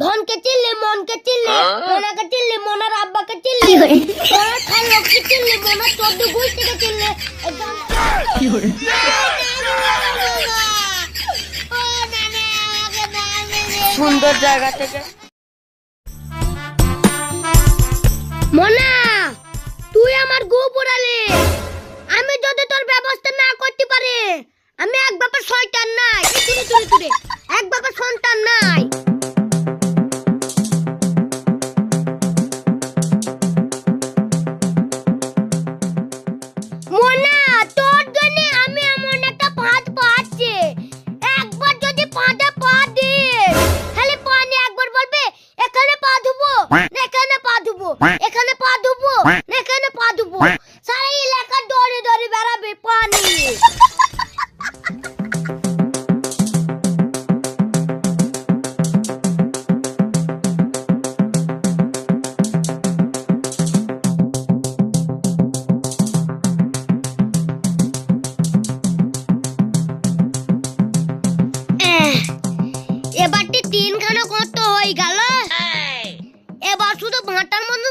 ধনকে চিল্লি মনকে চিল্লি মোনাকে চিল্লি মোনার আব্বাকে চিল্লি মোনার খালকে চিল্লি মোনার চোদ্দ গুষ্টিকে চিল্লি। সুন্দর জায়গা থেকে। মোনা তুই আমার গু পোড়ালি আমি যদি তোর ব্যবস্থা না করতে পারি আমি এক বাপের শয়তান নাই এক বাপের সন্তান নাই।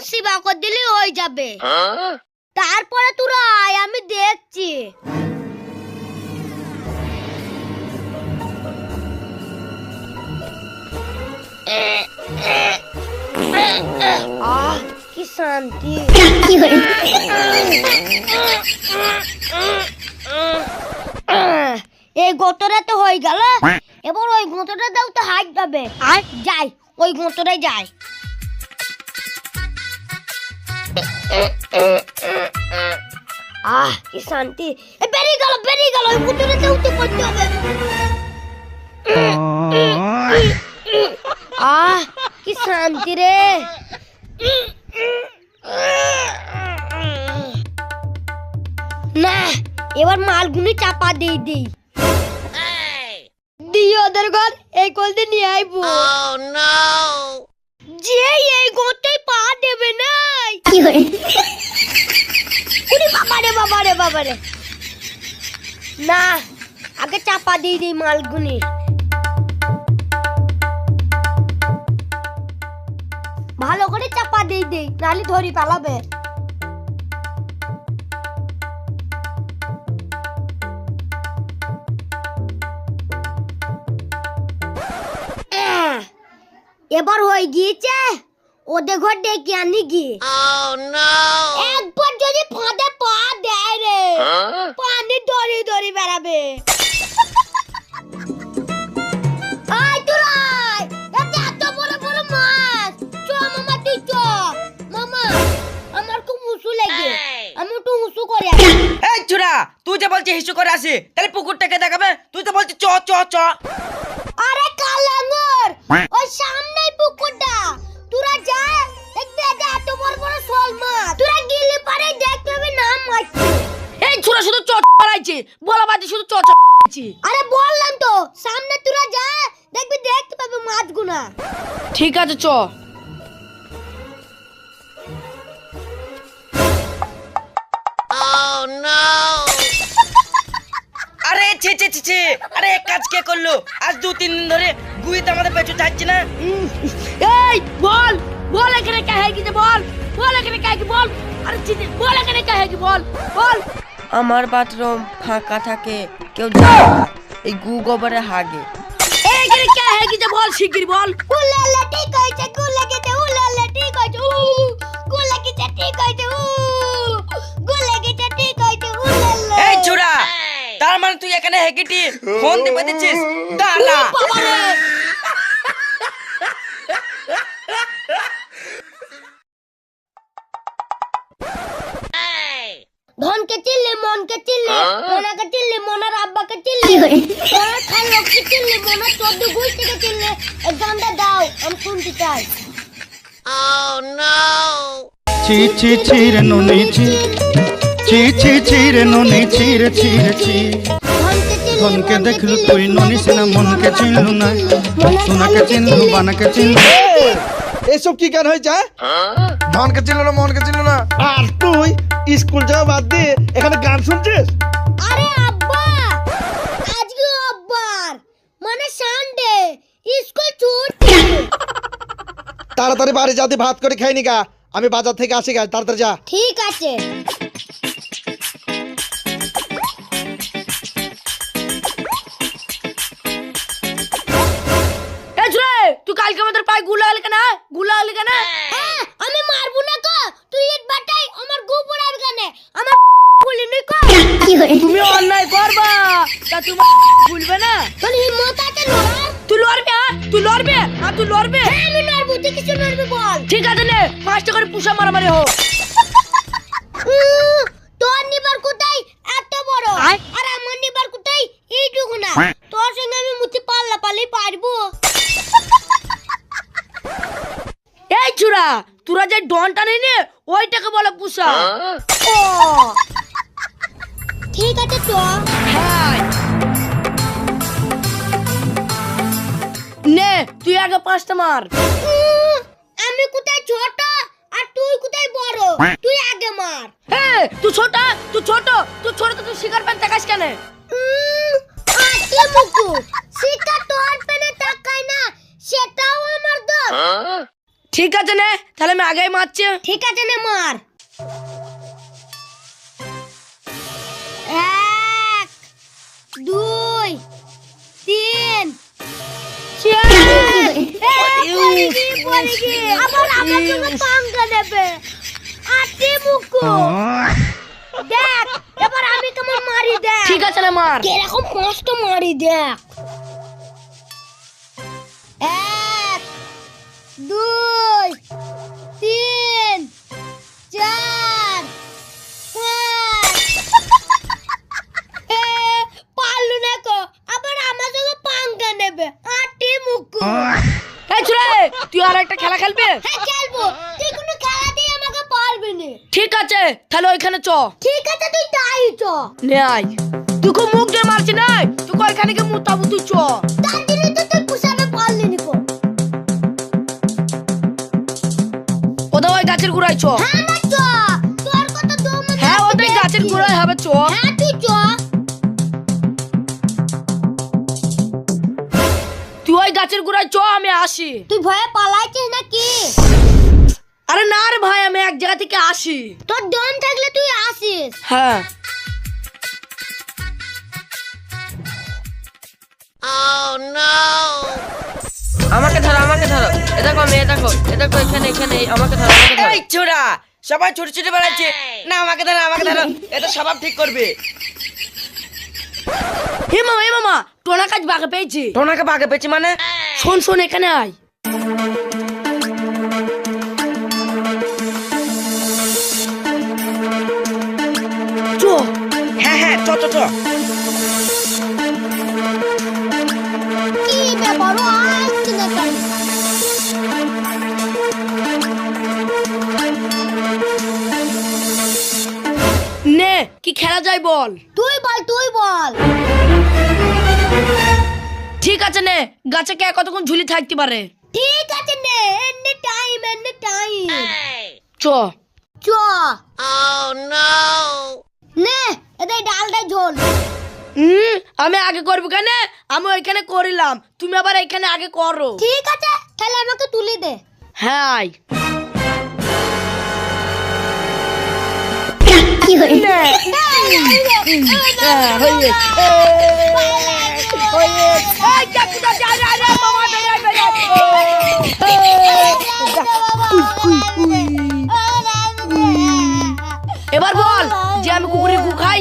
ভাঁটার মতো দিলে হয়ে যাবে। তারপরে তোরা আয় আমি দেখছি। কি শান্তি। এই গোতরা তো হয়ে গেল। এবার ওই গোতটা দাও তো হাত যাবে আর যাই ওই গোতটাই যাই। আহ কি শান্তি। এ বেরিয়ে গেল বেরিয়ে গেল ওই গোতটাতে উঠে পড়তে হবে। আহ কি শান্তি রে। না এবার মালগুনি চাপা দিয়ে দিই। দিয়ে ওদের ঘর এই কলতে নিয়ে আইবো। যে এই গোটাই পা দেবে নাই। বাবারে বাবারে বাবারে না আগে চাপা দিয়ে দিই মালগুনি। ভালো করে চাপা দিয়ে দিই নালি ধরি পালাবে। এবার হয়ে গিয়েছে। ওদের ঘর ডেকে আনি গিয়ে একবার যদি ফাঁদে পা দেয় রে পানি দড়ি দড়ি বেড়াবে। এই। চুরা তুই যে বলছিস হিসু করে আসি তাহলে পুকুরটাকে দেখাবে? তুই তো বলছিস চ চ চ। চ বলা বাদে শুধু চ চ আরে বললাম তো সামনে তোরা যা দেখবি দেখতে পাবে মাছগুনা ঠিক আছে চ। আরে ছে ছে ছে ছে। আরে এক কাজ কে করল? আজ দু তিন দিন ধরে গুইতে আমাদের পেছু যাচ্ছে না। এই বল বল এখানে কে হয়ে বল বল এখানে কে কি বল। আরে চিনি বল এখানে কে হয়ে বল বল। আমার বাথরুম ফাঁকা থাকে কেউ যায় এই গু গোবরে হাগে। এই এখানে কে গেছে বল শিগগির বল। উলালা ঠিক হয়েছে গুলা গেছে উলালা ঠিক হয়েছে উ গুলা গেছে ঠিক হয়েছে উ গুলা গেছে ঠিক হয়েছে উলালা। এই চুরা তার মানে তুই এখানে হেগিটি ফোন দিচ্ছিস? দাঁড়া। ধনকে ছি ছি ছি রে ননি ছি ছি ছি ছি রে ননি ছি রে ছি ধনকে দেখলু তুই ননি সিনা মনকে চিনলু না সোনাকে চিনলু বানাকে চিনলু এসব কি গান হয়েছে হ্যাঁ? ধনকে চিনল না মনকে চিনল না আর তুই স্কুল যাওয়া বাদ দিয়ে এখানে গান শুনছিস তাড়াতাড়ি বাড়ি যাতে ভাত করে খাইনি গা। আমি বাজার থেকে আসি গা, তাড়াতাড়ি যা। ঠিক আছে। পাঁচটা করে পুষা মারামারি হোক। তোর নিবার কোথায় এত বড়। আর আমার নিবার কোথায় এইটুকু না। তোর সঙ্গে আমি মুতি পাল্লা পাল্লাই পারব। এই চূড়া তোরা যে ডনটা নেই নে ওইটাকে বলে পুষা। ও। ঠিক আছে তো। হ্যাঁ। নে তুই আগে পাঁচটা মার। আমি কোথায় ছোট আর তুই কোথায় বড় তুই আগে মার হ্যাঁ তুই ছোট তুই ছোট তুই ছোট তো তুই শিকার প্যান্ট দেখাস কেন আতে মুকু সেটা তোর পেনে তাকায় না সেটাও আমার দোষ ঠিক আছে নে তাহলে আমি আগেই মারছি ঠিক আছে নে মার এক দুই তিন চার। আবার আমার সঙ্গে পাঙ্গা নেবে আটে দেখ এবার আমি কেমন মারি দেখ। ঠিক আছে না মার। কীরকম মস্ত মারি দেখ। এক দুই তিন চার পাঁচ। পারলু না কো আবার আমার সঙ্গে পাঙ্গা নেবে। আটি মুকু এই তুই আর একটা খেলা খেলবে? হ্যাঁ খেলব। তুই কোনো না ঠিক আছে তাহলে ওইখানে চ। ঠিক আছে তুই তাই তো নে আয়। তুই খুব মুখ দিয়ে মারছি না তুই ওইখানে গিয়ে মুতাবু তুই চ। তার তো তুই পারলি নি কো। ওদের ওই গাছের গোড়ায় চ। হ্যাঁ চ। তোর কত দম হ্যাঁ ওদের গাছের। গোড়ায় হবে চ। হ্যাঁ তুই চ। তুই ওই গাছের গোড়ায় চ আমি আসি। তুই ভয়ে পালাইছিস নাকি? আরে না রে জায়গা থেকে আসি। তোর দম থাকলে তুই আসিস। হ্যাঁ। আমাকে ধরো আমাকে ধরো। এ দেখো মেয়ে দেখো এ দেখো এখানে এখানে আমাকে ধরো আমাকে ধরো। এই ছোড়া সবাই ছুটে ছুটে বেড়াচ্ছে। না আমাকে ধরো আমাকে ধরো। এটা স্বভাব ঠিক করবে। হে মামা হে মামা টোনা কাজ বাগে পেয়েছি। টোনাকে বাগে পেয়েছি মানে? শোন শোন এখানে আয়। কি ব্যাপার ও আসছে না কেন নে কি খেলা যায় বল। তুই বল তুই বল। ঠিক আছে নে গাছে কে কতক্ষণ ঝুলি থাকতে পারে? ঠিক আছে নে এনে টাইম এনে টাইম চ। চ। নে এদের ডালটা ঝোল। হুম আমি আগে করব কেন আমি ওইখানে করিলাম তুমি আবার এখানে আগে করো ঠিক আছে তাহলে আমাকে তুলে দে হ্যাঁ হ্যাঁ, হয়ে। হয়ে। এবার বল যে আমি কুকুরের গু খাই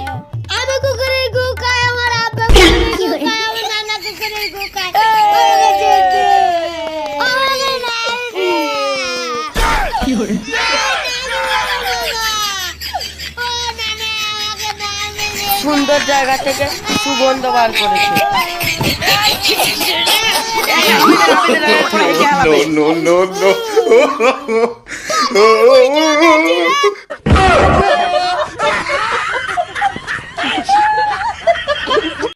সুন্দর জায়গা থেকে সুগন্ধ বার করেছে.